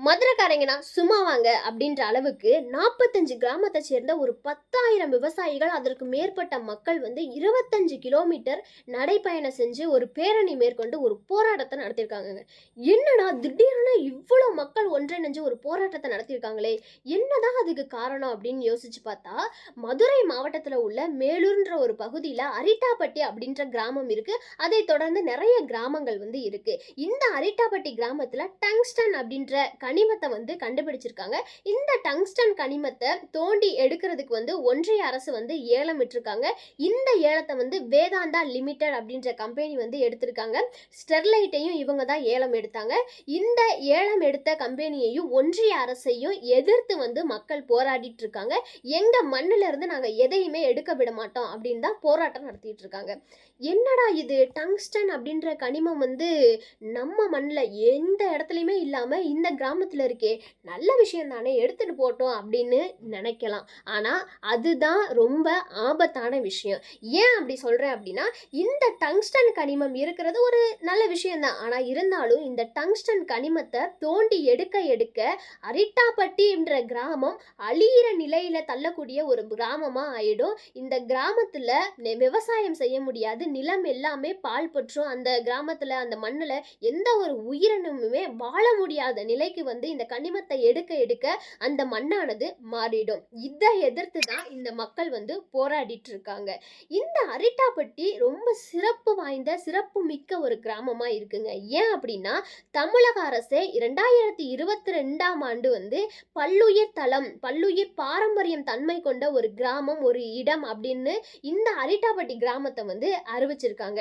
மதுரைக்காரங்கன்னா சும்மா வாங்க அப்படின்ற அளவுக்கு நாற்பத்தஞ்சு கிராமத்தை சேர்ந்த ஒரு பத்தாயிரம் விவசாயிகள் அதற்கு மேற்பட்ட மக்கள் வந்து இருபத்தஞ்சு கிலோமீட்டர் நடைப்பயணம் செஞ்சு ஒரு பேரணி மேற்கொண்டு ஒரு போராட்டத்தை நடத்திருக்காங்க என்னடா திடீர்னு இவ்வளோ மக்கள் ஒன்றிணைஞ்சு ஒரு போராட்டத்தை நடத்தியிருக்காங்களே என்னதான் அதுக்கு காரணம் அப்படின்னு யோசிச்சு பார்த்தா மதுரை மாவட்டத்தில் உள்ள மேலூர்ன்ற ஒரு பகுதியில் அரிட்டாப்பட்டி அப்படின்ற கிராமம் இருக்கு. அதை தொடர்ந்து நிறைய கிராமங்கள் வந்து இருக்கு. இந்த அரிட்டாப்பட்டி கிராமத்தில் டங்ஸ்டன் அப்படின்ற கனிமத்தை வந்து கண்டுபிடிச்சிருக்காங்க. இந்த டங்ஸ்டன் கனிமத்தை தோண்டி எடுக்கிறதுக்கு வந்து ஒன்றிய அரசு வந்து ஏலம் விட்டுருக்காங்க. இந்த ஏலத்தை வந்து வேதாந்தா லிமிடெட் அப்படின்ற கம்பெனி வந்து எடுத்திருக்காங்க. ஸ்டெர்லைட்டையும் இவங்க தான் ஏலம் எடுத்தாங்க. இந்த ஏலம் எடுத்து கம்பெனியையும் ஒன்றிய அரசையும் எதிர்த்து வந்து மக்கள் போராடிட்டு இருக்காங்க. எங்க மண்ணில இருந்து நாங்க எதையுமே எடுக்க விட மாட்டோம் அப்படின்னு தான் போராட்டம் நடத்திட்டு இருக்காங்க. என்னடா இது? டங்ஸ்டன் அப்படின்ற கனிமம் வந்து நம்ம மண்ணில் எந்த இடத்துலையுமே இல்லாமல் இந்த கிராமத்தில் இருக்கே நல்ல விஷயம் தானே எடுத்துகிட்டு போட்டோம் அப்படின்னு நினைக்கலாம். ஆனால் அதுதான் ரொம்ப ஆபத்தான விஷயம். ஏன் அப்படி சொல்கிறேன் அப்படின்னா இந்த டங்ஸ்டன் கனிமம் இருக்கிறது ஒரு நல்ல விஷயம்தான் ஆனால் இருந்தாலும் இந்த டங்ஸ்டன் கனிமத்தை தோண்டி எடுக்க எடுக்க அரிட்டாப்பட்டின்ற கிராமம் அழியிற நிலையில் தள்ளக்கூடிய ஒரு கிராமமாக ஆயிடும். இந்த கிராமத்தில் விவசாயம் செய்ய முடியாது. நிலம் எல்லாமே பால் பற்றும். அந்த கிராமத்தில் அந்த மண்ணில் எந்த ஒரு உயிரினமுமே வாழ முடியாத நிலைக்கு வந்து இந்த கனிமத்தை எடுக்க எடுக்க அந்த மண்ணானது மாறிடும். இதை எதிர்த்து தான் இந்த மக்கள் வந்து போராடிட்டு இருக்காங்க இந்த அரிட்டாப்பட்டி ரொம்ப சிறப்பு வாய்ந்த சிறப்பு மிக்க ஒரு கிராமமா இருக்குங்க. ஏன் அப்படின்னா தமிழக அரசே ரெண்டாயிரத்தி இருபத்தி ரெண்டாம் ஆண்டு வந்து பல்லுயிர் தலம் பல்லுயிர் பாரம்பரியம் தன்மை கொண்ட ஒரு கிராமம் ஒரு இடம் அப்படின்னு இந்த அரிட்டாப்பட்டி கிராமத்தை வந்து அறிவிச்சிருக்காங்க.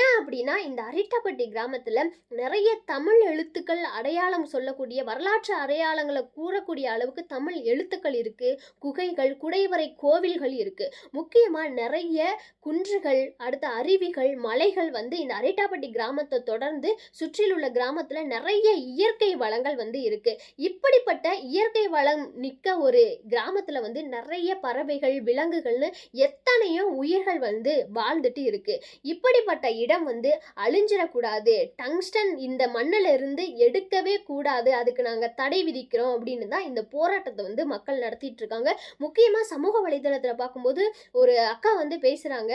ஏன் அப்படின்னா இந்த அரிட்டாப்பட்டி கிராமத்தில் நிறைய தமிழ் எழுத்துக்கள் அடையாளம் சொல்லக்கூடிய வரலாற்று அடையாளங்களை கூறக்கூடிய அளவுக்கு தமிழ் எழுத்துக்கள் இருக்கு குகைகள் குடைவரை கோவில்கள் இருக்கு. முக்கியமா நிறைய குன்றுகள் அடுத்த அருவிகள் மலைகள் வந்து இந்த அரிட்டாப்பட்டி கிராமத்தை தொடர்ந்து சுற்றிலுள்ள கிராமத்தில் நிறைய இயற்கை வளங்கள் வந்து இருக்கு. இப்படிப்பட்ட இயற்கை வளம் மிக்க ஒரு கிராமத்துல வந்து நிறைய பறவைகள் விலங்குகள்னு எத்தனையோ உயிர்கள் வந்து வாழ்ந்துட்டு இருக்கு. இப்படிப்பட்ட இடம் வந்து அழிஞ்சிடக்கூடாது. டங்ஸ்டன் இந்த மண்ணில் இருந்து எடுக்கவே கூடாது. அதுக்கு நாங்கள் தடை விதிக்கிறோம் அப்படின்னு தான் இந்த போராட்டத்தை வந்து மக்கள் நடத்திட்டு இருக்காங்க. முக்கியமாக சமூக வலைதளத்தில் பார்க்கும்போது ஒரு அக்கா வந்து பேசுகிறாங்க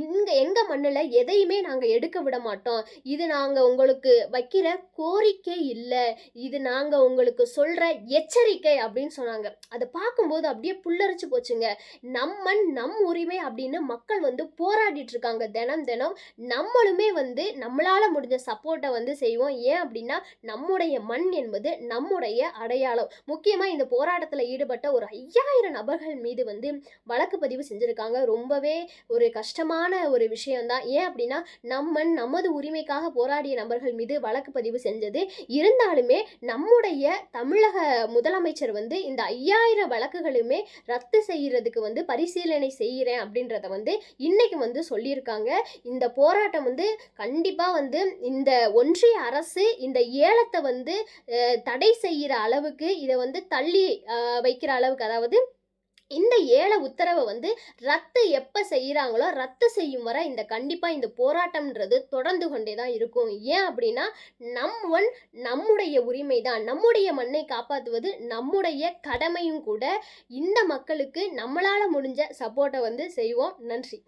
இங்கே எங்கள் மண்ணில் எதையுமே நாங்கள் எடுக்க விட மாட்டோம். இது நாங்கள் உங்களுக்கு வைக்கிற கோரிக்கை இல்லை. இது நாங்கள் உங்களுக்கு சொல்கிற எச்சரிக்கை அப்படின்னு சொன்னாங்க. அதை பார்க்கும்போது அப்படியே புல்லரிச்சு போச்சுங்க. நம்மன் நம் உரிமை அப்படின்னு மக்கள் வந்து போராடிட்டு இருக்காங்க. தினம் தினம் நம்மளுமே வந்து நம்மளால் முடிஞ்ச சப்போர்ட்டை வந்து செய்வோம். ஏன் அப்படின்னா நம்முடைய மண் என்பது நம்முடைய அடையாளம். முக்கியமாக இந்த போராட்டத்தில் ஈடுபட்ட ஒரு ஐயாயிரம் நபர்கள் மீது வந்து வழக்கு பதிவு செஞ்சுருக்காங்க. ரொம்பவே ஒரு கஷ்டமான ஒரு விஷயம்தான். ஏன் அப்படின்னா நம்மன் நமது உரிமைக்காக போராடிய நபர்கள் மீது வழக்கு பதிவு செஞ்சது. இருந்தாலுமே நம்முடைய தமிழக முதலமைச்சர் வந்து இந்த ஐயாயிரம் வழக்குகளுமே ரத்து செய்கிறதுக்கு வந்து பரிசீலனை செய்கிறேன் அப்படின்றத வந்து இன்னைக்கு வந்து சொல்லியிருக்காங்க. இந்த போராட்டம் வந்து கண்டிப்பாக வந்து இந்த ஒன்றிய அரசு இந்த ஏலத்தை வந்து தடை செய்கிற அளவுக்கு இதை வந்து தள்ளி வைக்கிற அளவுக்கு அதாவது இந்த ஏழை உத்தரவை வந்து ரத்து எப்போ செய்கிறாங்களோ ரத்து செய்யும் வரை இந்த கண்டிப்பாக இந்த போராட்டம்ன்றது தொடர்ந்து கொண்டே தான் இருக்கும். ஏன் அப்படின்னா நம் ஒன் நம்முடைய உரிமை தான். நம்முடைய மண்ணை காப்பாற்றுவது நம்முடைய கடமையும் கூட இந்த மக்களுக்கு நம்மளால் முடிஞ்ச சப்போர்ட்டை வந்து செய்வோம். நன்றி.